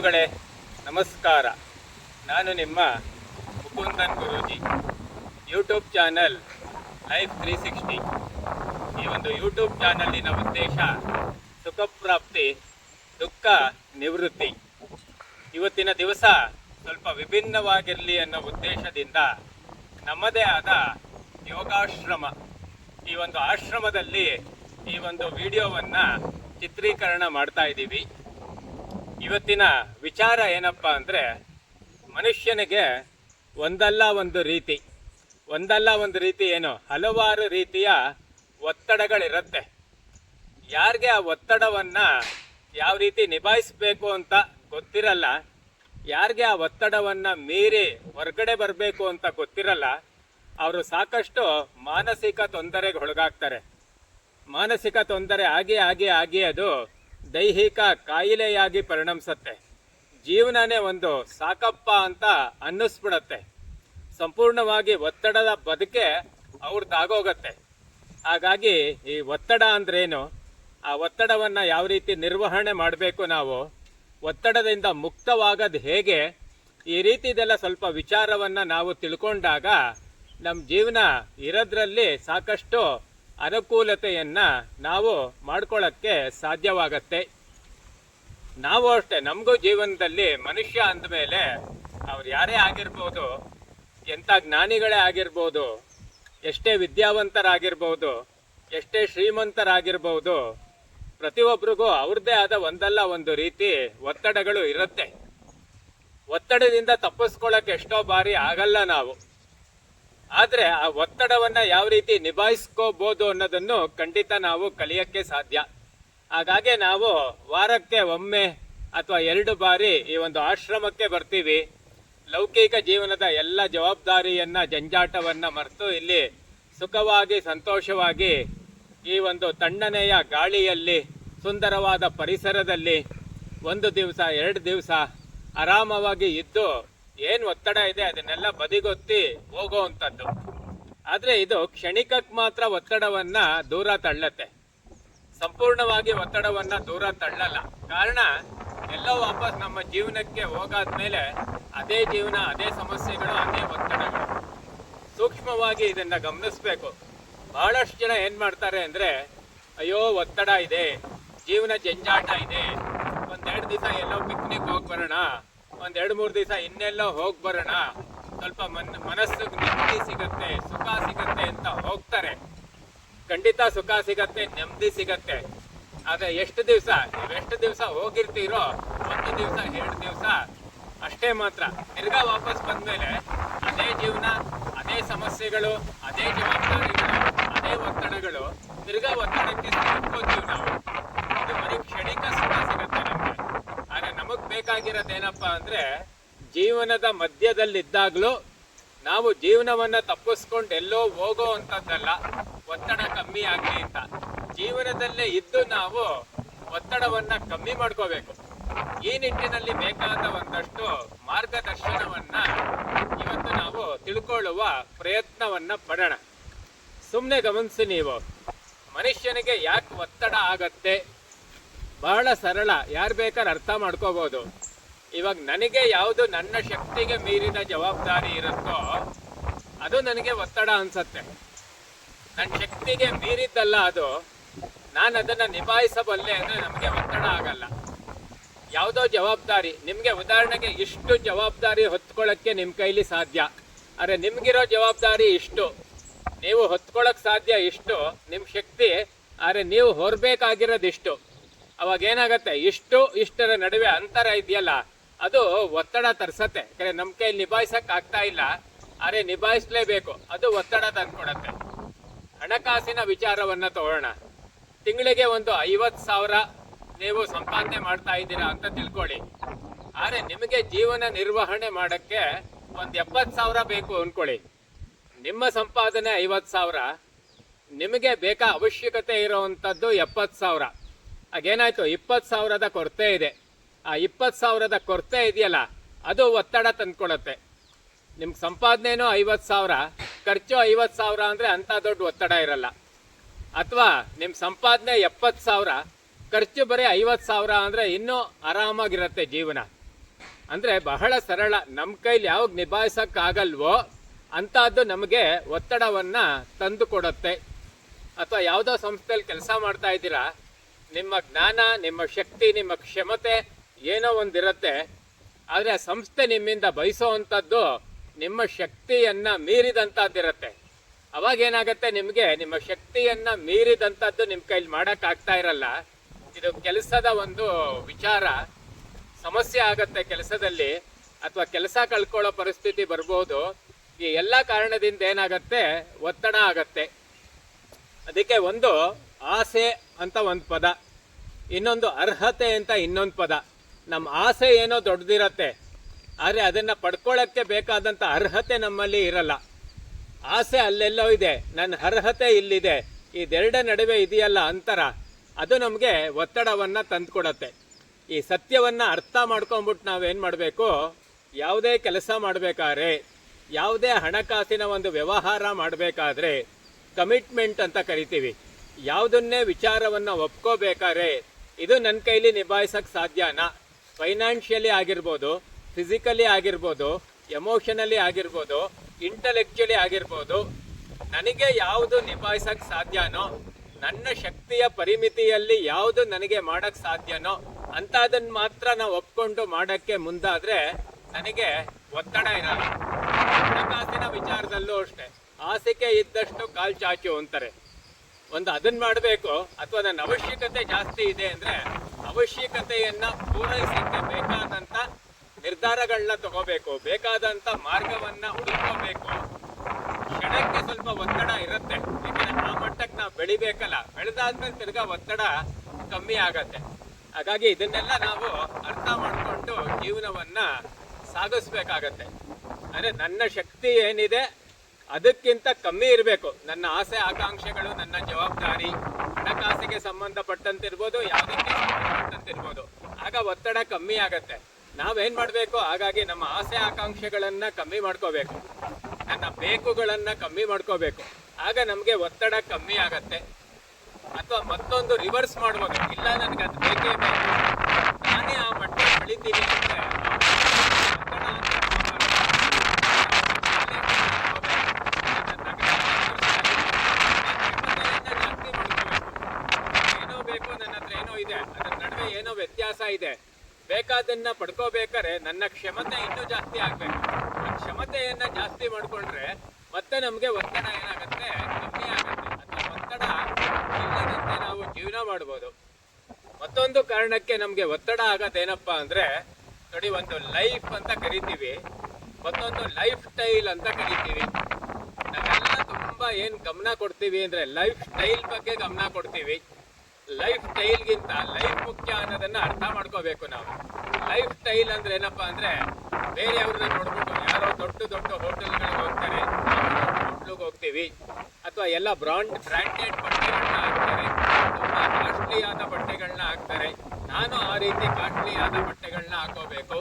ಬಂಧುಗಳೇ, ನಮಸ್ಕಾರ. ನಾನು ನಿಮ್ಮ Mukundan Guruji. YouTube channel life three sixty ಈ ಒಂದು ಯೂಟ್ಯೂಬ್ ಚಾನಲಿನ ಉದ್ದೇಶ ಸುಖಪ್ರಾಪ್ತಿ, ದುಃಖ ನಿವೃತ್ತಿ. ಇವತ್ತಿನ ದಿವಸ ಸ್ವಲ್ಪ ವಿಭಿನ್ನವಾಗಿರಲಿ ಅನ್ನೋ ಉದ್ದೇಶದಿಂದ ನಮ್ಮದೇ ಆದ ಯೋಗಾಶ್ರಮ. ಈ ಒಂದು ಆಶ್ರಮದಲ್ಲಿ ಈ ಒಂದು ವಿಡಿಯೋವನ್ನು ಚಿತ್ರೀಕರಣ ಮಾಡ್ತಾ ಇದ್ದೀವಿ. ಇವತ್ತಿನ ವಿಚಾರ ಏನಪ್ಪ ಅಂದರೆ, ಮನುಷ್ಯನಿಗೆ ಒಂದಲ್ಲ ಒಂದು ರೀತಿ. ಒಂದಲ್ಲ ಒಂದು ರೀತಿ ಏನು? ಹಲವಾರು ರೀತಿಯ ಒತ್ತಡಗಳಿರುತ್ತೆ. ಯಾರಿಗೆ ಆ ಒತ್ತಡವನ್ನು ಯಾವ ರೀತಿ ನಿಭಾಯಿಸಬೇಕು ಅಂತ ಗೊತ್ತಿರಲ್ಲ, ಯಾರಿಗೆ ಆ ಒತ್ತಡವನ್ನು ಮೀರಿ ಹೊರಗಡೆ ಬರಬೇಕು ಅಂತ ಗೊತ್ತಿರಲ್ಲ, ಅವರು ಸಾಕಷ್ಟು ಮಾನಸಿಕ ತೊಂದರೆಗೆ ಒಳಗಾಗ್ತಾರೆ. ಮಾನಸಿಕ ತೊಂದರೆ ಆಗಿ ಆಗಿ ಆಗಿ ಅದು ದೈಹಿಕ ಕಾಯಿಲೆಯಾಗಿ ಪರಿಣಮಿಸುತ್ತೆ. ಜೀವನನೇ ಒಂದು ಸಾಕಪ್ಪ ಅಂತ ಅನ್ನಿಸ್ಬಿಡತ್ತೆ. ಸಂಪೂರ್ಣವಾಗಿ ಒತ್ತಡದ ಬದುಕೆ ಅವ್ರದ್ದಾಗೋಗತ್ತೆ. ಹಾಗಾಗಿ ಈ ಒತ್ತಡ ಅಂದ್ರೇನು? ಆ ಒತ್ತಡವನ್ನು ಯಾವ ರೀತಿ ನಿರ್ವಹಣೆ ಮಾಡಬೇಕು ನಾವು? ಒತ್ತಡದಿಂದ ಮುಕ್ತವಾಗೋದು ಹೇಗೆ? ಈ ರೀತಿದೆಲ್ಲ ಸ್ವಲ್ಪ ವಿಚಾರವನ್ನು ನಾವು ತಿಳ್ಕೊಂಡಾಗ ನಮ್ಮ ಜೀವನ ಇರೋದ್ರಲ್ಲಿ ಸಾಕಷ್ಟು ಅನುಕೂಲತೆಯನ್ನು ನಾವು ಮಾಡ್ಕೊಳ್ಳೋಕ್ಕೆ ಸಾಧ್ಯವಾಗತ್ತೆ. ನಾವು ಅಷ್ಟೇ, ನಮಗೂ ಜೀವನದಲ್ಲಿ ಮನುಷ್ಯ ಅಂದಮೇಲೆ ಅವ್ರು ಯಾರೇ ಆಗಿರ್ಬೋದು, ಎಂಥ ಜ್ಞಾನಿಗಳೇ ಆಗಿರ್ಬೋದು, ಎಷ್ಟೇ ವಿದ್ಯಾವಂತರಾಗಿರ್ಬೋದು, ಎಷ್ಟೇ ಶ್ರೀಮಂತರಾಗಿರ್ಬೋದು ಪ್ರತಿಯೊಬ್ಬರಿಗೂ ಅವ್ರದ್ದೇ ಆದ ಒಂದಲ್ಲ ಒಂದು ರೀತಿ ಒತ್ತಡಗಳು ಇರುತ್ತೆ. ಒತ್ತಡದಿಂದ ತಪ್ಪಿಸ್ಕೊಳ್ಳೋಕೆ ಎಷ್ಟೋ ಬಾರಿ ಆಗಲ್ಲ ನಾವು. ಆದರೆ ಆ ಒತ್ತಡವನ್ನು ಯಾವ ರೀತಿ ನಿಭಾಯಿಸ್ಕೋಬೋದು ಅನ್ನೋದನ್ನು ಖಂಡಿತ ನಾವು ಕಲಿಯೋಕ್ಕೆ ಸಾಧ್ಯ. ಹಾಗಾಗಿ ನಾವು ವಾರಕ್ಕೆ ಒಮ್ಮೆ ಅಥವಾ ಎರಡು ಬಾರಿ ಈ ಒಂದು ಆಶ್ರಮಕ್ಕೆ ಬರ್ತೀವಿ. ಲೌಕಿಕ ಜೀವನದ ಎಲ್ಲ ಜವಾಬ್ದಾರಿಯನ್ನ, ಜಂಜಾಟವನ್ನ ಮರೆತು ಇಲ್ಲಿ ಸುಖವಾಗಿ, ಸಂತೋಷವಾಗಿ ಈ ಒಂದು ತಣ್ಣನೆಯ ಗಾಳಿಯಲ್ಲಿ, ಸುಂದರವಾದ ಪರಿಸರದಲ್ಲಿ ಒಂದು ದಿವಸ, ಎರಡು ದಿವಸ ಆರಾಮವಾಗಿ ಇದ್ದು ಏನು ಒತ್ತಡ ಇದೆ ಅದನ್ನೆಲ್ಲ ಬದಿಗೊತ್ತಿ ಹೋಗೋವಂಥದ್ದು ಆದರೆ ಇದು ಕ್ಷಣಿಕಕ್ಕೆ ಮಾತ್ರ ಒತ್ತಡವನ್ನ ದೂರ ತಳ್ಳತ್ತೆ. ಸಂಪೂರ್ಣವಾಗಿ ಒತ್ತಡವನ್ನ ದೂರ ತಳ್ಳಲ್ಲ. ಕಾರಣ, ಎಲ್ಲ ವಾಪಸ್ ನಮ್ಮ ಜೀವನಕ್ಕೆ ಹೋಗಾದ್ಮೇಲೆ ಅದೇ ಜೀವನ, ಅದೇ ಸಮಸ್ಯೆಗಳು, ಅದೇ ಒತ್ತಡಗಳು. ಸೂಕ್ಷ್ಮವಾಗಿ ಇದನ್ನ ಗಮನಿಸ್ಬೇಕು. ಬಹಳಷ್ಟು ಜನ ಏನು ಮಾಡ್ತಾರೆ ಅಂದ್ರೆ, ಅಯ್ಯೋ, ಒತ್ತಡ ಇದೆ, ಜೀವನ ಜಂಜಾಟ ಇದೆ, ಒಂದೆರಡು ದಿವಸ ಎಲ್ಲೋ ಪಿಕ್ನಿಕ್ ಹೋಗಿ ಬರೋಣ ಒಂದೆರಡು ಮೂರು ದಿವಸ ಇನ್ನೆಲ್ಲೋ ಹೋಗಿ ಬರೋಣ. ಸ್ವಲ್ಪ ಮನ್ ಮನಸ್ಸಿಗೆ ನೆಮ್ಮದಿ ಸಿಗತ್ತೆ, ಸುಖ ಸಿಗತ್ತೆ ಅಂತ ಹೋಗ್ತಾರೆ. ಖಂಡಿತ ಸುಖ ಸಿಗತ್ತೆ, ನೆಮ್ಮದಿ ಸಿಗತ್ತೆ. ಆದ್ರೆ ಎಷ್ಟು ದಿವಸ ಎಷ್ಟು ದಿವಸ ಹೋಗಿರ್ತೀರೋ, ಒಂದು ದಿವಸ, ಎರಡು ದಿವಸ, ಅಷ್ಟೇ ಮಾತ್ರ. ತಿರ್ಗಾ ವಾಪಸ್ ಬಂದ್ಮೇಲೆ ಅದೇ ಜೀವನ, ಅದೇ ಸಮಸ್ಯೆಗಳು, ಅದೇ ಜವಾಬ್ದಾರಿಗಳು, ಅದೇ ಒತ್ತಡಗಳು, ತಿರ್ಗಾ ಒತ್ತಡಕ್ಕೆ ನಾವು ಇದು ಬರೀ ಕ್ಷಣಿಕ ಸುಖ ಸಿಗತ್ತೆ ನಮ್ಗೆ ಆದ್ರೆ ನಮಗ್ ಬೇಕಾಗಿರೋದೇನಪ್ಪ ಅಂದ್ರೆ ಜೀವನದ ಮಧ್ಯದಲ್ಲಿದ್ದಾಗಲೂ ನಾವು ಜೀವನವನ್ನ ತಪ್ಪಿಸ್ಕೊಂಡು ಎಲ್ಲೋ ಹೋಗೋ ಅಂತದ್ದಲ್ಲ, ಒತ್ತಡ ಕಮ್ಮಿ ಆಗಲಿ ಅಂತ. ಜೀವನದಲ್ಲೇ ಇದ್ದು ನಾವು ಒತ್ತಡವನ್ನ ಕಮ್ಮಿ ಮಾಡ್ಕೋಬೇಕು. ಈ ನಿಟ್ಟಿನಲ್ಲಿ ಬೇಕಾದ ಒಂದಷ್ಟು ಮಾರ್ಗದರ್ಶನವನ್ನ ಇವತ್ತು ನಾವು ತಿಳ್ಕೊಳ್ಳುವ ಪ್ರಯತ್ನವನ್ನ ಪಡೋಣ. ಸುಮ್ಮನೆ ಗಮನಿಸಿ ನೀವು. ಮನುಷ್ಯನಿಗೆ ಯಾಕೆ ಒತ್ತಡ ಆಗತ್ತೆ? ಬಹಳ ಸರಳ. ಯಾರು ಬೇಕಾದ್ರೆ ಅರ್ಥ ಮಾಡ್ಕೋಬಹುದು ಇವಾಗ ನನಗೆ ಯಾವುದು ನನ್ನ ಶಕ್ತಿಗೆ ಮೀರಿದ ಜವಾಬ್ದಾರಿ ಇರುತ್ತೋ, ಅದು ನನಗೆ ಒತ್ತಡ ಅನ್ಸತ್ತೆ. ನನ್ನ ಶಕ್ತಿಗೆ ಮೀರಿದ್ದಲ್ಲ ಅದು, ನಾನು ಅದನ್ನು ನಿಭಾಯಿಸಬಲ್ಲೆ ಅಂದರೆ ನಮಗೆ ಒತ್ತಡ ಆಗಲ್ಲ. ಯಾವುದೋ ಜವಾಬ್ದಾರಿ, ನಿಮಗೆ ಉದಾಹರಣೆಗೆ ಇಷ್ಟು ಜವಾಬ್ದಾರಿ ಹೊತ್ಕೊಳ್ಳೋಕ್ಕೆ ನಿಮ್ಮ ಕೈಲಿ ಸಾಧ್ಯ. ಆದರೆ ನಿಮಗಿರೋ ಜವಾಬ್ದಾರಿ ಇಷ್ಟು. ನೀವು ಹೊತ್ಕೊಳ್ಳೋಕೆ ಸಾಧ್ಯ ಇಷ್ಟು ನಿಮ್ಮ ಶಕ್ತಿ, ಆದರೆ ನೀವು ಹೊರಬೇಕಾಗಿರೋದು ಇಷ್ಟು. ಅವಾಗ ಏನಾಗುತ್ತೆ? ಇಷ್ಟು ಇಷ್ಟರ ನಡುವೆ ಅಂತರ ಇದೆಯಲ್ಲ, ಅದು ಒತ್ತಡ ತರ್ಸತ್ತೆ. ಯಾಕಂದ್ರೆ ನಮ್ಮ ಕೈ ನಿಭಾಯಿಸಕ್ ಆಗ್ತಾ ಇಲ್ಲ. ಆದರೆ ನಿಭಾಯಿಸ್ಲೇಬೇಕು. ಅದು ಒತ್ತಡ ತಂದ್ಕೊಡತ್ತೆ. ಹಣಕಾಸಿನ ವಿಚಾರವನ್ನ ತಗೊಳ್ಳೋಣ ತಿಂಗಳಿಗೆ ಒಂದು ಐವತ್ತು ಸಾವಿರ ನೀವು ಸಂಪಾದನೆ ಮಾಡ್ತಾ ಇದ್ದೀರಾ ಅಂತ ತಿಳ್ಕೊಳ್ಳಿ. ಆದರೆ ನಿಮಗೆ ಜೀವನ ನಿರ್ವಹಣೆ ಮಾಡಕ್ಕೆ ಒಂದು ಎಪ್ಪತ್ತು ಸಾವಿರ ಬೇಕು ಅನ್ಕೊಳ್ಳಿ. ನಿಮ್ಮ ಸಂಪಾದನೆ ಐವತ್ತು ಸಾವಿರ, ನಿಮಗೆ ಬೇಕಾ ಅವಶ್ಯಕತೆ ಇರೋವಂಥದ್ದು ಎಪ್ಪತ್ತು ಸಾವಿರ. ಆಗೇನಾಯ್ತು ಇಪ್ಪತ್ತು ಸಾವಿರದ ಕೊರತೆ ಇದೆ. ಆ ಇಪ್ಪತ್ತು ಸಾವಿರದ ಕೊರತೆ ಇದೆಯಲ್ಲ, ಅದು ಒತ್ತಡ ತಂದ್ಕೊಳತ್ತೆ ನಿಮ್ಗೆ ಸಂಪಾದನೆನೂ ಐವತ್ತು ಸಾವಿರ, ಖರ್ಚು ಐವತ್ತು ಸಾವಿರ ಅಂದರೆ ಅಂಥ ದೊಡ್ಡ ಒತ್ತಡ ಇರಲ್ಲ. ಅಥವಾ ನಿಮ್ಮ ಸಂಪಾದನೆ ಎಪ್ಪತ್ತು ಸಾವಿರ, ಖರ್ಚು ಬರೀ ಐವತ್ತು ಸಾವಿರ ಅಂದರೆ ಇನ್ನೂ ಆರಾಮಾಗಿರುತ್ತೆ ಜೀವನ. ಅಂದರೆ ಬಹಳ ಸರಳ ನಮ್ಮ ಕೈಲಿ ಯಾವಾಗ ನಿಭಾಯಿಸೋಕ್ಕಾಗಲ್ವೋ ಅಂಥದ್ದು ನಮಗೆ ಒತ್ತಡವನ್ನು ತಂದು ಕೊಡುತ್ತೆ. ಅಥವಾ ಯಾವುದೋ ಸಂಸ್ಥೆಯಲ್ಲಿ ಕೆಲಸ ಮಾಡ್ತಾ ಇದ್ದೀರಾ ನಿಮ್ಮ ಜ್ಞಾನ, ನಿಮ್ಮ ಶಕ್ತಿ, ನಿಮ್ಮ ಕ್ಷಮತೆ ಏನೋ ಒಂದಿರುತ್ತೆ. ಆದರೆ ಆ ಸಂಸ್ಥೆ ನಿಮ್ಮಿಂದ ಬಯಸೋವಂಥದ್ದು ನಿಮ್ಮ ಶಕ್ತಿಯನ್ನ ಮೀರಿದಂಥದ್ದಿರುತ್ತೆ. ಅವಾಗ ಏನಾಗುತ್ತೆ ನಿಮಗೆ? ನಿಮ್ಮ ಶಕ್ತಿಯನ್ನ ಮೀರಿದಂಥದ್ದು ನಿಮ್ಮ ಕೈಲಿ ಮಾಡೋಕ್ಕಾಗ್ತಾ ಇರಲ್ಲ. ಇದು ಕೆಲಸದ ಒಂದು ವಿಚಾರ. ಸಮಸ್ಯೆ ಆಗುತ್ತೆ ಕೆಲಸದಲ್ಲಿ ಅಥವಾ ಕೆಲಸ ಕಳ್ಕೊಳ್ಳೋ ಪರಿಸ್ಥಿತಿ ಬರ್ಬೋದು. ಈ ಎಲ್ಲ ಕಾರಣದಿಂದ ಏನಾಗುತ್ತೆ? ಒತ್ತಡ ಆಗತ್ತೆ. ಅದಕ್ಕೆ ಒಂದು ಆಸೆ ಅಂತ ಒಂದು ಪದ. ಇನ್ನೊಂದು ಅರ್ಹತೆ ಅಂತ ಇನ್ನೊಂದು ಪದ. ನಮ್ಮ ಆಸೆ ಏನೋ ದೊಡ್ಡದಿರತ್ತೆ. ಆದರೆ ಅದನ್ನು ಪಡ್ಕೊಳ್ಳೋಕ್ಕೆ ಬೇಕಾದಂಥ ಅರ್ಹತೆ ನಮ್ಮಲ್ಲಿ ಇರಲ್ಲ. ಆಸೆ ಅಲ್ಲೆಲ್ಲೋ ಇದೆ. ನನ್ನ ಅರ್ಹತೆ ಇಲ್ಲಿದೆ. ಇದೆರಡ ನಡುವೆ ಇದೆಯಲ್ಲ ಅಂತರ. ಅದು ನಮಗೆ ಒತ್ತಡವನ್ನು ತಂದುಕೊಡತ್ತೆ. ಈ ಸತ್ಯವನ್ನು ಅರ್ಥ ಮಾಡ್ಕೊಂಬಿಟ್ಟು ನಾವೇನು ಮಾಡಬೇಕು? ಯಾವುದೇ ಕೆಲಸ ಮಾಡಬೇಕಾದ್ರೆ, ಯಾವುದೇ ಹಣಕಾಸಿನ ಒಂದು ವ್ಯವಹಾರ ಮಾಡಬೇಕಾದ್ರೆ, ಕಮಿಟ್ಮೆಂಟ್ ಅಂತ ಕರಿತೀವಿ. ಯಾವುದನ್ನೇ ವಿಚಾರವನ್ನು ಒಪ್ಕೋಬೇಕಾದ್ರೆ ಇದು ನನ್ನ ಕೈಲಿ ನಿಭಾಯಿಸಕ್ಕೆ ಸಾಧ್ಯನಾ? ಫೈನಾನ್ಷಿಯಲಿ ಆಗಿರ್ಬೋದು ಫಿಸಿಕಲಿ ಆಗಿರ್ಬೋದು ಎಮೋಷನಲಿ ಆಗಿರ್ಬೋದು ಇಂಟಲೆಕ್ಚುಲಿ ಆಗಿರ್ಬೋದು, ನನಗೆ ಯಾವುದು ನಿಭಾಯಿಸಕ್ಕೆ ಸಾಧ್ಯನೋ, ನನ್ನ ಶಕ್ತಿಯ ಪರಿಮಿತಿಯಲ್ಲಿ ಯಾವುದು ನನಗೆ ಮಾಡಕ್ ಸಾಧ್ಯನೋ ಅಂತ ಅದನ್ನ ಮಾತ್ರ ನಾವು ಒಪ್ಕೊಂಡು ಮಾಡಕ್ಕೆ ಮುಂದಾದ್ರೆ ನನಗೆ ಒತ್ತಡ ಇರಲ್ಲ. ಹಣಕಾಸಿನ ವಿಚಾರದಲ್ಲೂ ಅಷ್ಟೇ. ಹಾಸಿಗೆ ಇದ್ದಷ್ಟು ಕಾಲು ಚಾಚು ಅಂತಾರೆ. ಒಂದು ಅದನ್ನ ಮಾಡಬೇಕು ಅಥವಾ ನನ್ನ ಅವಶ್ಯಕತೆ ಜಾಸ್ತಿ ಇದೆ ಅಂದ್ರೆ ಅವಶ್ಯಕತೆಯನ್ನ ಪೂರೈಸಕ್ಕೆ ಬೇಕಾದಂತ ನಿರ್ಧಾರಗಳನ್ನ ತಗೋಬೇಕು. ಬೇಕಾದಂತ ಮಾರ್ಗವನ್ನ ಹುಡುಕೋಬೇಕು ಕ್ಷಣಕ್ಕೆ ಸ್ವಲ್ಪ ಒತ್ತಡ ಇರುತ್ತೆ. ಯಾಕಂದ್ರೆ ಆ ಮಟ್ಟಕ್ಕೆ ನಾವು ಬೆಳಿಬೇಕಲ್ಲ. ಬೆಳೆದಾದ್ಮೇಲೆ ತಿರ್ಗಾ ಒತ್ತಡ ಕಮ್ಮಿ ಆಗತ್ತೆ. ಹಾಗಾಗಿ ಇದನ್ನೆಲ್ಲ ನಾವು ಅರ್ಥ ಮಾಡಿಕೊಂಡು ಜೀವನವನ್ನ ಸಾಗಿಸ್ಬೇಕಾಗತ್ತೆ. ಅಂದ್ರೆ ನನ್ನ ಶಕ್ತಿ ಏನಿದೆ? ಅದಕ್ಕಿಂತ ಕಮ್ಮಿ ಇರಬೇಕು. ನನ್ನ ಆಸೆ, ಆಕಾಂಕ್ಷೆಗಳು, ನನ್ನ ಜವಾಬ್ದಾರಿ, ಹಣಕಾಸಿಗೆ ಸಂಬಂಧಪಟ್ಟಂತಿರ್ಬೋದು, ಯಾವುದಕ್ಕೆ ಸಂಬಂಧಪಟ್ಟಂತಿರ್ಬೋದು. ಆಗ ಒತ್ತಡ ಕಮ್ಮಿ ಆಗತ್ತೆ. ನಾವೇನ್ ಮಾಡಬೇಕು? ಹಾಗಾಗಿ ನಮ್ಮ ಆಸೆ, ಆಕಾಂಕ್ಷೆಗಳನ್ನ ಕಮ್ಮಿ ಮಾಡ್ಕೋಬೇಕು. ನನ್ನ ಬೇಕುಗಳನ್ನ ಕಮ್ಮಿ ಮಾಡ್ಕೋಬೇಕು. ಆಗ ನಮಗೆ ಒತ್ತಡ ಕಮ್ಮಿ ಆಗತ್ತೆ. ಅಥವಾ ಮತ್ತೊಂದು ರಿವರ್ಸ್ ಮಾಡ್ಬೋದು. ಇಲ್ಲ ನನಗೆ ಅದು ಬೇಕೇ ಬೇಕು. ನಾನೇ ಆ ಮಟ್ಟ ಬೆಳಿತೀನಿ ಅಂದ್ರೆ ಒತ್ತಡ ಅಂತ ಏನೋ ಬೇಕು ನನ್ನ ಹತ್ರ ಏನೋ ಇದೆ ಅದರ ನಡುವೆ ಏನೋ ವ್ಯತ್ಯಾಸ ಇದೆ. ಬೇಕಾದನ್ನ ಪಡ್ಕೋಬೇಕಾದ್ರೆ ನನ್ನ ಕ್ಷಮತೆ ಇನ್ನೂ ಜಾಸ್ತಿ ಆಗ್ಬೇಕು. ಆ ಕ್ಷಮತೆಯನ್ನ ಜಾಸ್ತಿ ಮಾಡ್ಕೊಂಡ್ರೆ ಮತ್ತೆ ನಮಗೆ ಒತ್ತಡ ಏನಾಗುತ್ತೆ? ಕಮ್ಮಿ ಆಗುತ್ತೆ. ಅಥವಾ ಒತ್ತಡ ಇಲ್ಲದಂತೆ ನಾವು ಜೀವನ ಮಾಡ್ಬೋದು. ಮತ್ತೊಂದು ಕಾರಣಕ್ಕೆ ನಮಗೆ ಒತ್ತಡ ಆಗೋದೇನಪ್ಪ ಅಂದ್ರೆ, ನೋಡಿ ಒಂದು ಲೈಫ್ ಅಂತ ಕರಿತೀವಿ. ಮತ್ತೊಂದು ಲೈಫ್ ಸ್ಟೈಲ್ ಅಂತ ಕರಿತೀವಿ. ನಾವೆಲ್ಲ ತುಂಬಾ ಏನ್ ಗಮನ ಕೊಡ್ತೀವಿ ಅಂದ್ರೆ ಲೈಫ್ ಸ್ಟೈಲ್ ಬಗ್ಗೆ ಗಮನ ಕೊಡ್ತೀವಿ. ಲೈಫ್ ಸ್ಟೈಲ್ಗಿಂತ ಲೈಫ್ ಮುಖ್ಯ ಅನ್ನೋದನ್ನ ಅರ್ಥ ಮಾಡ್ಕೋಬೇಕು ನಾವು. ಲೈಫ್ ಸ್ಟೈಲ್ ಅಂದ್ರೆ ಏನಪ್ಪಾ ಅಂದ್ರೆ ಬೇರೆಯವ್ರನ್ನ ನೋಡ್ಬಿಟ್ಟು ಯಾರೋ ದೊಡ್ಡ ದೊಡ್ಡ ಹೋಟೆಲ್ಗಳಿಗೆ ಹೋಗ್ತಾರೆ ಹೋಟ್ಲಿಗೆ ಹೋಗ್ತೀವಿ. ಅಥವಾ ಎಲ್ಲ ಬ್ರಾಂಡ್ ಬ್ರ್ಯಾಂಡೆಡ್ ಬಟ್ಟೆಗಳನ್ನ ಹಾಕ್ತಾರೆ, ತುಂಬಾ ಕಾಸ್ಟ್ಲಿ ಆದ ಬಟ್ಟೆಗಳನ್ನ ಹಾಕ್ತಾರೆ. ನಾನು ಆ ರೀತಿ ಕಾಸ್ಟ್ಲಿ ಆದ ಬಟ್ಟೆಗಳನ್ನ ಹಾಕೋಬೇಕು.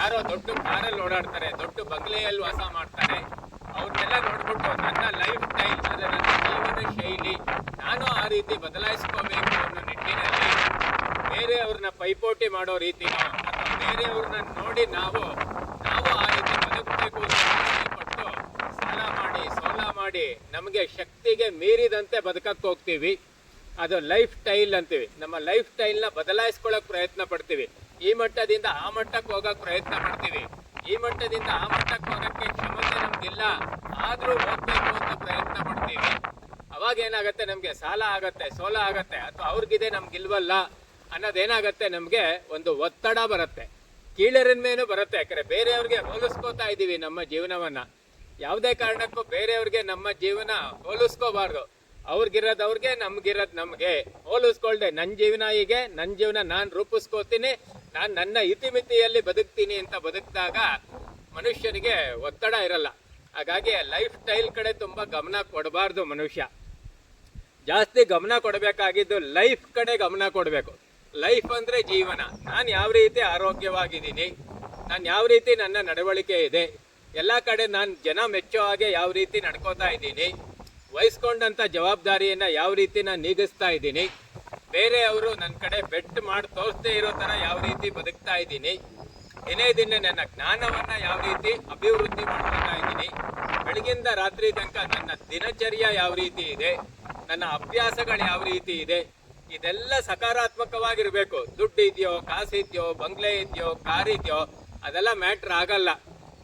ಯಾರೋ ದೊಡ್ಡ ಕಾರಲ್ಲಿ ಓಡಾಡ್ತಾರೆ, ದೊಡ್ಡ ಬಂಗ್ಲೆಯಲ್ಲಿ ವಾಸ ಮಾಡ್ತಾರೆ. ಅವ್ರನ್ನೆಲ್ಲ ನೋಡ್ಬಿಟ್ಟು ನನ್ನ ಲೈಫ್ ಸ್ಟೈಲ್ ಅಂದ್ರೆ ನನ್ನ ಜೀವನ ಶೈಲಿ, ನಾನು ಆ ರೀತಿ ಬದಲಾಯಿಸ್ಕೋಬೇಕು. ಬೇರೆಯವ್ರನ್ನ ಪೈಪೋಟಿ ಮಾಡೋ ರೀತಿ ಬೇರೆಯವ್ರನ್ನ ನೋಡಿ ನಾವು ನಾವು ಆ ರೀತಿ ಬದುಕಬೇಕು ಪಟ್ಟು ಸಾಲ ಮಾಡಿ, ಸೋಲ ಮಾಡಿ ನಮಗೆ ಶಕ್ತಿಗೆ ಮೀರಿದಂತೆ ಬದುಕಕ್ಕೆ ಹೋಗ್ತೀವಿ. ಅದು ಲೈಫ್ ಸ್ಟೈಲ್ ಅಂತೀವಿ. ನಮ್ಮ ಲೈಫ್ ಸ್ಟೈಲ್ನ ಬದಲಾಯಿಸ್ಕೊಳ್ಳೋಕೆ ಪ್ರಯತ್ನ ಪಡ್ತೀವಿ. ಈ ಮಟ್ಟದಿಂದ ಆ ಮಟ್ಟಕ್ಕೆ ಹೋಗಕ್ಕೆ ಪ್ರಯತ್ನ ಪಡ್ತೀವಿ. ಈ ಮಟ್ಟದಿಂದ ಆ ಮಟ್ಟಕ್ಕೆ ಹೋಗಕ್ಕೆ ಕ್ಷಮತೆ ನಮ್ಗಿಲ್ಲ. ಆದ್ರೂ ಹೋಗ್ಬೇಕು ಅಂತ ಪ್ರಯತ್ನ ಪಡ್ತೀವಿ. ಅವಾಗ ಏನಾಗುತ್ತೆ ನಮಗೆ? ಸಾಲ ಆಗುತ್ತೆ, ಸೋಲ ಆಗುತ್ತೆ. ಅಥವಾ ಅವ್ರಿಗಿದೆ, ನಮ್ಗಿಲ್ವಲ್ಲ. ಅನ್ನೋದೇನಾಗತ್ತೆ ನಮಗೆ ಒಂದು ಒತ್ತಡ ಬರುತ್ತೆ. ಕೀಳರಿನ ಮೇಲೂ ಬರುತ್ತೆ. ಯಾಕಂದರೆ ಬೇರೆಯವ್ರಿಗೆ ಹೋಲಿಸ್ಕೋತಾ ಇದ್ದೀವಿ ನಮ್ಮ ಜೀವನವನ್ನ. ಯಾವುದೇ ಕಾರಣಕ್ಕೂ ಬೇರೆಯವ್ರಿಗೆ ನಮ್ಮ ಜೀವನ ಹೋಲಿಸ್ಕೋಬಾರ್ದು. ಅವ್ರಿಗಿರೋದು ಅವ್ರಿಗೆ, ನಮ್ಗಿರೋದು ನಮಗೆ. ಹೋಲಿಸ್ಕೊಳ್ದೆ ನನ್ನ ಜೀವನ ಹೀಗೆ ನನ್ನ ಜೀವನ ನಾನು ರೂಪಿಸ್ಕೋತೀನಿ, ನಾನು ನನ್ನ ಇತಿಮಿತಿಯಲ್ಲಿ ಬದುಕ್ತೀನಿ ಅಂತ ಬದುಕಿದಾಗ ಮನುಷ್ಯನಿಗೆ ಒತ್ತಡ ಇರಲ್ಲ. ಹಾಗಾಗಿ ಲೈಫ್ ಸ್ಟೈಲ್ ಕಡೆ ತುಂಬ ಗಮನ ಕೊಡಬಾರ್ದು ಮನುಷ್ಯ. ಜಾಸ್ತಿ ಗಮನ ಕೊಡಬೇಕಾಗಿದ್ದು ಲೈಫ್ ಕಡೆ ಗಮನ ಕೊಡಬೇಕು. ಲೈಫ್ ಅಂದರೆ ಜೀವನ. ನಾನು ಯಾವ ರೀತಿ ಆರೋಗ್ಯವಾಗಿದ್ದೀನಿ, ನಾನು ಯಾವ ರೀತಿ ನನ್ನ ನಡವಳಿಕೆ ಇದೆ, ಎಲ್ಲ ಕಡೆ ನಾನು ಜನ ಮೆಚ್ಚೋ ಹಾಗೆ ಯಾವ ರೀತಿ ನಡ್ಕೋತಾ ಇದ್ದೀನಿ ವಹಿಸ್ಕೊಂಡಂಥ ಜವಾಬ್ದಾರಿಯನ್ನು ಯಾವ ರೀತಿ ನಾನು ನೀಗಿಸ್ತಾ ಇದ್ದೀನಿ, ಬೇರೆಯವರು ನನ್ನ ಕಡೆ ಬೆಟ್ ಮಾಡಿ ತೋರಿಸದೇ ಇರೋ ತರ ಯಾವ ರೀತಿ ಬದುಕ್ತಾ ಇದ್ದೀನಿ ದಿನೇ ದಿನೇ ನನ್ನ ಜ್ಞಾನವನ್ನ ಯಾವ ರೀತಿ ಅಭಿವೃದ್ಧಿ ಮಾಡ್ಕೊತಾ ಇದ್ದೀನಿ, ಬೆಳಗಿಂದ ರಾತ್ರಿ ತನಕ ನನ್ನ ದಿನಚರ್ಯ ಯಾವ ರೀತಿ ಇದೆ, ನನ್ನ ಅಭ್ಯಾಸಗಳು ಯಾವ ರೀತಿ ಇದೆ ಇದೆಲ್ಲ ಸಕಾರಾತ್ಮಕವಾಗಿರ್ಬೇಕು. ದುಡ್ಡು ಇದೆಯೋ, ಕಾಸು ಇದೆಯೋ, ಬಂಗ್ಲೆ ಇದೆಯೋ, ಕಾರ್ ಇದೆಯೋ, ಅದೆಲ್ಲ ಮ್ಯಾಟ್ರ್ ಆಗಲ್ಲ.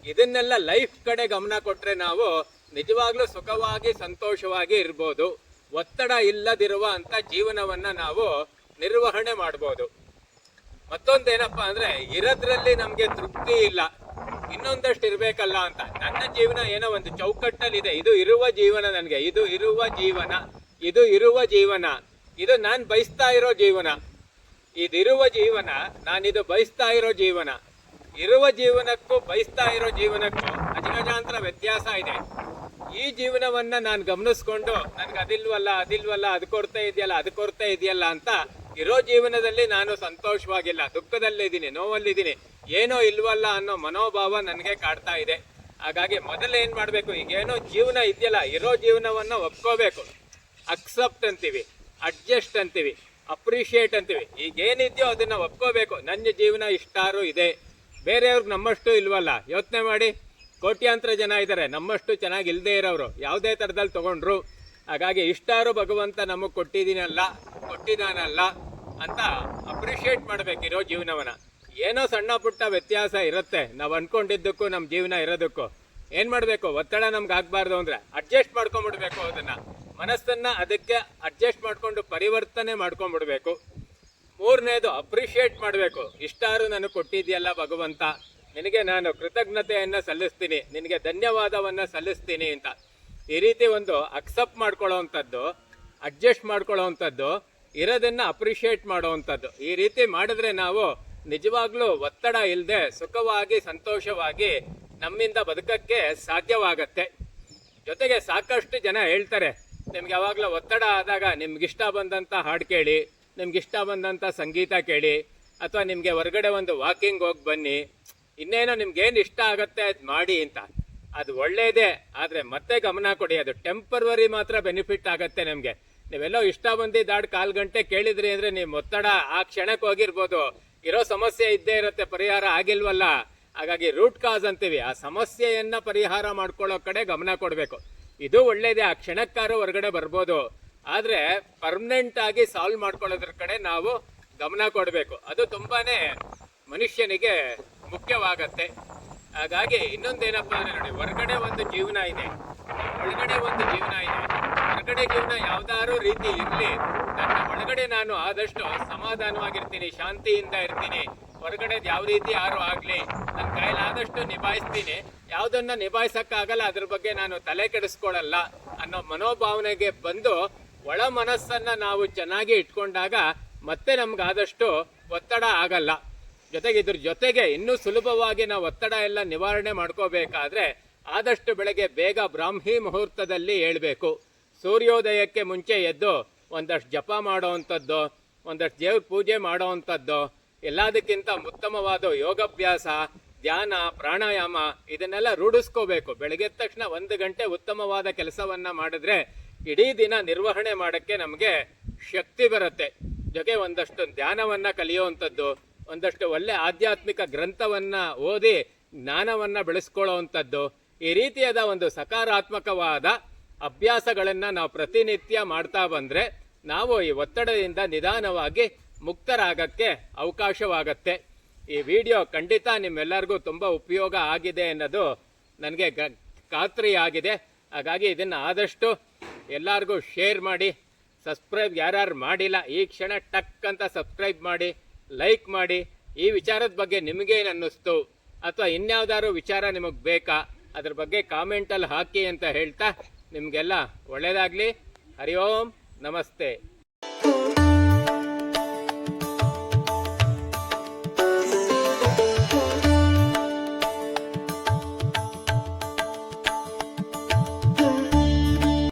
ಇದನ್ನೆಲ್ಲ ಲೈಫ್ ಕಡೆ ಗಮನ ಕೊಟ್ರೆ ನಾವು ನಿಜವಾಗ್ಲೂ ಸುಖವಾಗಿ, ಸಂತೋಷವಾಗಿ ಇರ್ಬೋದು. ಒತ್ತಡ ಇಲ್ಲದಿರುವ ಅಂತ ಜೀವನವನ್ನ ನಾವು ನಿರ್ವಹಣೆ ಮಾಡ್ಬೋದು. ಮತ್ತೊಂದೇನಪ್ಪ ಅಂದ್ರೆ, ಇರೋದ್ರಲ್ಲಿ ನಮ್ಗೆ ತೃಪ್ತಿ ಇಲ್ಲ. ಇನ್ನೊಂದಷ್ಟು ಇರಬೇಕಲ್ಲ ಅಂತ. ನನ್ನ ಜೀವನ ಏನೋ ಒಂದು ಚೌಕಟ್ಟಲ್ಲಿದೆ. ಇದು ಇರುವ ಜೀವನ ನನಗೆ. ಇದು ಇರುವ ಜೀವನ. ಇದು ಇರುವ ಜೀವನ. ಇದು ನಾನು ಬಯಸ್ತಾ ಇರೋ ಜೀವನ. ಇದಿರುವ ಜೀವನ, ನಾನಿದು ಬಯಸ್ತಾ ಇರೋ ಜೀವನ. ಇರುವ ಜೀವನಕ್ಕೂ ಬಯಸ್ತಾ ಇರೋ ಜೀವನಕ್ಕೂ ಅಜಗಜಾಂತರ ವ್ಯತ್ಯಾಸ ಇದೆ. ಈ ಜೀವನವನ್ನ ನಾನು ಗಮನಿಸ್ಕೊಂಡು ನನ್ಗೆ ಅದಿಲ್ವಲ್ಲ ಅದಿಲ್ವಲ್ಲ, ಅದು ಕೊಡ್ತಾ ಇದೆಯಲ್ಲ, ಅದು ಕೊಡ್ತಾ ಇದೆಯಲ್ಲ ಅಂತ ಇರೋ ಜೀವನದಲ್ಲಿ ನಾನು ಸಂತೋಷವಾಗಿಲ್ಲ. ದುಃಖದಲ್ಲಿದ್ದೀನಿ ನೋವಲ್ಲಿದ್ದೀನಿ ಏನೋ ಇಲ್ವಲ್ಲ ಅನ್ನೋ ಮನೋಭಾವ ನನಗೆ ಕಾಡ್ತಾ ಇದೆ. ಹಾಗಾಗಿ ಮೊದಲು ಏನ್ ಮಾಡ್ಬೇಕು? ಈಗೇನೋ ಜೀವನ ಇದೆಯಲ್ಲ, ಇರೋ ಜೀವನವನ್ನ ಒಪ್ಕೋಬೇಕು. ಅಕ್ಸೆಪ್ಟ್ ಅಂತೀವಿ. ಅಡ್ಜಸ್ಟ್ ಅಂತೀವಿ ಅಪ್ರಿಷಿಯೇಟ್ ಅಂತೀವಿ. ಈಗ ಏನಿದೆಯೋ ಅದನ್ನ ಒಪ್ಕೋಬೇಕು. ನನ್ನ ಜೀವನ ಇಷ್ಟಾರು ಇದೆ. ಬೇರೆಯವ್ರಿಗೆ ನಮ್ಮಷ್ಟು ಇಲ್ವಲ್ಲ? ಯೋಚನೆ ಮಾಡಿ. ಕೋಟ್ಯಾಂತರ ಜನ ಇದ್ದಾರೆ ನಮ್ಮಷ್ಟು ಚೆನ್ನಾಗಿ ಇಲ್ಲದೆ ಇರೋರು ಯಾವುದೇ ಥರದಲ್ಲಿ ತಗೊಂಡ್ರು. ಹಾಗಾಗಿ ಇಷ್ಟಾರು ಭಗವಂತ ನಮಗೆ ಕೊಟ್ಟಿದ್ದೀನಲ್ಲ, ಕೊಟ್ಟಿದ್ದಾನಲ್ಲ ಅಂತ ಅಪ್ರಿಷಿಯೇಟ್ ಮಾಡಬೇಕಿರೋ ಜೀವನವನ್ನು. ಏನೋ ಸಣ್ಣ ಪುಟ್ಟ ವ್ಯತ್ಯಾಸ ಇರುತ್ತೆ. ನಾವು ಅಂದ್ಕೊಂಡಿದ್ದಕ್ಕೂ ನಮ್ಮ ಜೀವನ ಇರೋದಕ್ಕೂ. ಏನು ಮಾಡಬೇಕು? ಒತ್ತಡ ನಮ್ಗೆ ಆಗಬಾರ್ದು ಅಂದರೆ ಅಡ್ಜಸ್ಟ್ ಮಾಡ್ಕೊಂಬಿಡ್ಬೇಕು ಅದನ್ನ. ಮನಸ್ಸನ್ನ ಅದಕ್ಕೆ ಅಡ್ಜಸ್ಟ್ ಮಾಡಿಕೊಂಡು ಪರಿವರ್ತನೆ ಮಾಡ್ಕೊಂಡ್ಬಿಡ್ಬೇಕು ಮೂರನೇದು ಅಪ್ರಿಷಿಯೇಟ್ ಮಾಡಬೇಕು. ಇಷ್ಟಾರು ನಾನು ಕೊಟ್ಟಿದೆಯಲ್ಲ ಭಗವಂತ, ನಿನಗೆ ನಾನು ಕೃತಜ್ಞತೆಯನ್ನು ಸಲ್ಲಿಸ್ತೀನಿ, ನಿನಗೆ ಧನ್ಯವಾದವನ್ನು ಸಲ್ಲಿಸ್ತೀನಿ ಅಂತ. ಈ ರೀತಿ ಒಂದು ಅಕ್ಸೆಪ್ಟ್ ಮಾಡ್ಕೊಳ್ಳೋವಂಥದ್ದು ಅಡ್ಜಸ್ಟ್ ಮಾಡ್ಕೊಳ್ಳೋವಂಥದ್ದು ಇರೋದನ್ನು ಅಪ್ರಿಷಿಯೇಟ್ ಮಾಡೋವಂಥದ್ದು ಈ ರೀತಿ ಮಾಡಿದ್ರೆ ನಾವು ನಿಜವಾಗ್ಲೂ ಒತ್ತಡ ಇಲ್ಲದೆ ಸುಖವಾಗಿ, ಸಂತೋಷವಾಗಿ ನಮ್ಮಿಂದ ಬದುಕಕ್ಕೆ ಸಾಧ್ಯವಾಗತ್ತೆ. ಜೊತೆಗೆ ಸಾಕಷ್ಟು ಜನ ಹೇಳ್ತಾರೆ ನಿಮ್ಗೆ ಯಾವಾಗಲೂ ಒತ್ತಡ ಆದಾಗ ನಿಮ್ಗಿಷ್ಟ ಬಂದಂಥ ಹಾಡು ಕೇಳಿ, ನಿಮ್ಗಿಷ್ಟ ಬಂದಂಥ ಸಂಗೀತ ಕೇಳಿ, ಅಥವಾ ನಿಮಗೆ ಹೊರಗಡೆ ಒಂದು ವಾಕಿಂಗ್ ಹೋಗಿ ಬನ್ನಿ, ಇನ್ನೇನೋ ನಿಮ್ಗೇನು ಇಷ್ಟ ಆಗತ್ತೆ ಅದು ಮಾಡಿ ಅಂತ. ಅದು ಒಳ್ಳೇದೇ, ಆದರೆ ಮತ್ತೆ ಗಮನ ಕೊಡಿ, ಅದು ಟೆಂಪರ್ವರಿ ಮಾತ್ರ ಬೆನಿಫಿಟ್ ಆಗತ್ತೆ ನಿಮಗೆ. ನೀವೆಲ್ಲೋ ಇಷ್ಟ ಬಂದಿದ್ದ ಹಾಡು ಕಾಲು ಗಂಟೆ ಕೇಳಿದ್ರಿ ಅಂದರೆ ನಿಮ್ಮ ಒತ್ತಡ ಆ ಕ್ಷಣಕ್ಕೆ ಹೋಗಿರ್ಬೋದು. ಇರೋ ಸಮಸ್ಯೆ ಇದ್ದೇ ಇರುತ್ತೆ, ಪರಿಹಾರ ಆಗಿಲ್ವಲ್ಲ? ಹಾಗಾಗಿ ರೂಟ್ ಕಾಸ್ ಅಂತೀವಿ. ಆ ಸಮಸ್ಯೆಯನ್ನ ಪರಿಹಾರ ಮಾಡ್ಕೊಳ್ಳೋ ಕಡೆ ಗಮನ ಕೊಡಬೇಕು. ಇದು ಒಳ್ಳೇದೇ, ಆ ಕ್ಷಣಕ್ಕಾರು ಹೊರಗಡೆ ಬರ್ಬೋದು. ಆದರೆ ಪರ್ಮನೆಂಟ್ ಆಗಿ ಸಾಲ್ವ್ ಮಾಡ್ಕೊಳ್ಳೋದ್ರ ಕಡೆ ನಾವು ಗಮನ ಕೊಡಬೇಕು. ಅದು ತುಂಬಾನೇ ಮನುಷ್ಯನಿಗೆ ಮುಖ್ಯವಾಗತ್ತೆ. ಹಾಗಾಗಿ ಇನ್ನೊಂದೇನಪ್ಪ ಅಂದ್ರೆ ನೋಡಿ, ಹೊರಗಡೆ ಒಂದು ಜೀವನ ಇದೆ. ಒಳಗಡೆ ಒಂದು ಜೀವನ ಇದೆ. ಹೊರಗಡೆ ಜೀವನ ಯಾವ್ದಾರು ರೀತಿ ಇರಲಿ. ನನ್ನ ಒಳಗಡೆ ನಾನು ಆದಷ್ಟು ಸಮಾಧಾನವಾಗಿರ್ತೀನಿ, ಶಾಂತಿಯಿಂದ ಇರ್ತೀನಿ. ಹೊರಗಡೆ ಯಾವ ರೀತಿ ಯಾರು ಆಗಲಿ. ನನ್ನ ಕೈಲಾದಷ್ಟು ನಿಭಾಯಿಸ್ತೀನಿ. ಯಾವ್ದನ್ನ ನಿಭಾಯಿಸಕ್ಕಾಗಲ್ಲ, ಅದ್ರ ಬಗ್ಗೆ ನಾನು ತಲೆ ಕೆಡಿಸ್ಕೊಳ್ಳಲ್ಲ ಅನ್ನೋ ಮನೋಭಾವನೆಗೆ ಬಂದು ಒಳ ಮನಸ್ಸನ್ನು ನಾವು ಚೆನ್ನಾಗಿ ಇಟ್ಕೊಂಡಾಗ ಮತ್ತೆ ನಮ್ಗಾದಷ್ಟು ಒತ್ತಡ ಆಗಲ್ಲ. ಜೊತೆಗೆ ಇದ್ರ ಜೊತೆಗೆ ಇನ್ನೂ ಸುಲಭವಾಗಿ ನಾವು ಒತ್ತಡ ಎಲ್ಲ ನಿವಾರಣೆ ಮಾಡ್ಕೋಬೇಕಾದ್ರೆ ಆದಷ್ಟು ಬೆಳಗ್ಗೆ ಬೇಗ ಬ್ರಾಹ್ಮಿ ಮುಹೂರ್ತದಲ್ಲಿ ಹೇಳ್ಬೇಕು ಸೂರ್ಯೋದಯಕ್ಕೆ ಮುಂಚೆ ಎದ್ದು ಒಂದಷ್ಟು ಜಪ ಮಾಡೋವಂಥದ್ದು ಒಂದಷ್ಟು ದೇವ್ರ ಪೂಜೆ ಮಾಡೋವಂಥದ್ದು ಎಲ್ಲದಕ್ಕಿಂತ ಉತ್ತಮವಾದ ಯೋಗಾಭ್ಯಾಸ ಧ್ಯಾನ, ಪ್ರಾಣಾಯಾಮ ಇದನ್ನೆಲ್ಲ ರೂಢಿಸ್ಕೋಬೇಕು. ಬೆಳಗ್ಗೆ ತಕ್ಷಣ ಒಂದು ಗಂಟೆ ಉತ್ತಮವಾದ ಕೆಲಸವನ್ನ ಮಾಡಿದ್ರೆ ಇಡೀ ದಿನ ನಿರ್ವಹಣೆ ಮಾಡಕ್ಕೆ ನಮಗೆ ಶಕ್ತಿ ಬರುತ್ತೆ. ಜೊತೆ ಒಂದಷ್ಟು ಧ್ಯಾನವನ್ನ ಕಲಿಯುವಂಥದ್ದು, ಒಂದಷ್ಟು ಒಳ್ಳೆ ಆಧ್ಯಾತ್ಮಿಕ ಗ್ರಂಥವನ್ನ ಓದಿ ಜ್ಞಾನವನ್ನ ಬೆಳೆಸ್ಕೊಳ್ಳೋವಂಥದ್ದು, ಈ ರೀತಿಯಾದ ಒಂದು ಸಕಾರಾತ್ಮಕವಾದ ಅಭ್ಯಾಸಗಳನ್ನ ನಾವು ಪ್ರತಿನಿತ್ಯ ಮಾಡ್ತಾ ಬಂದ್ರೆ ನಾವು ಈ ಒತ್ತಡದಿಂದ ನಿಧಾನವಾಗಿ ಮುಕ್ತರಾಗಕ್ಕೆ ಅವಕಾಶವಾಗತ್ತೆ. ಈ ವಿಡಿಯೋ ಖಂಡಿತ ನಿಮ್ಮೆಲ್ಲರಿಗೂ ತುಂಬ ಉಪಯೋಗ ಆಗಿದೆ ಅನ್ನೋದು ನನಗೆ ಗ ಖಾತ್ರಿ ಆಗಿದೆ ಹಾಗಾಗಿ ಇದನ್ನು ಆದಷ್ಟು ಎಲ್ಲರಿಗೂ ಶೇರ್ ಮಾಡಿ, ಸಬ್ಸ್ಕ್ರೈಬ್ ಯಾರ್ಯಾರು ಮಾಡಿಲ್ಲ, ಈ ಕ್ಷಣ ಟಕ್ ಅಂತ ಸಬ್ಸ್ಕ್ರೈಬ್ ಮಾಡಿ, ಲೈಕ್ ಮಾಡಿ, ಈ ವಿಚಾರದ ಬಗ್ಗೆ ನಿಮಗೇನು ಅನ್ನಿಸ್ತು, ಅಥವಾ ಇನ್ಯಾವುದಾದ್ರು ವಿಚಾರ ನಿಮಗೆ ಬೇಕಾ, ಅದ್ರ ಬಗ್ಗೆ ಕಾಮೆಂಟಲ್ಲಿ ಹಾಕಿ ಅಂತ ಹೇಳ್ತಾ ನಿಮಗೆಲ್ಲ ಒಳ್ಳೆಯದಾಗಲಿ ಹರಿ ಓಂ, ನಮಸ್ತೆ.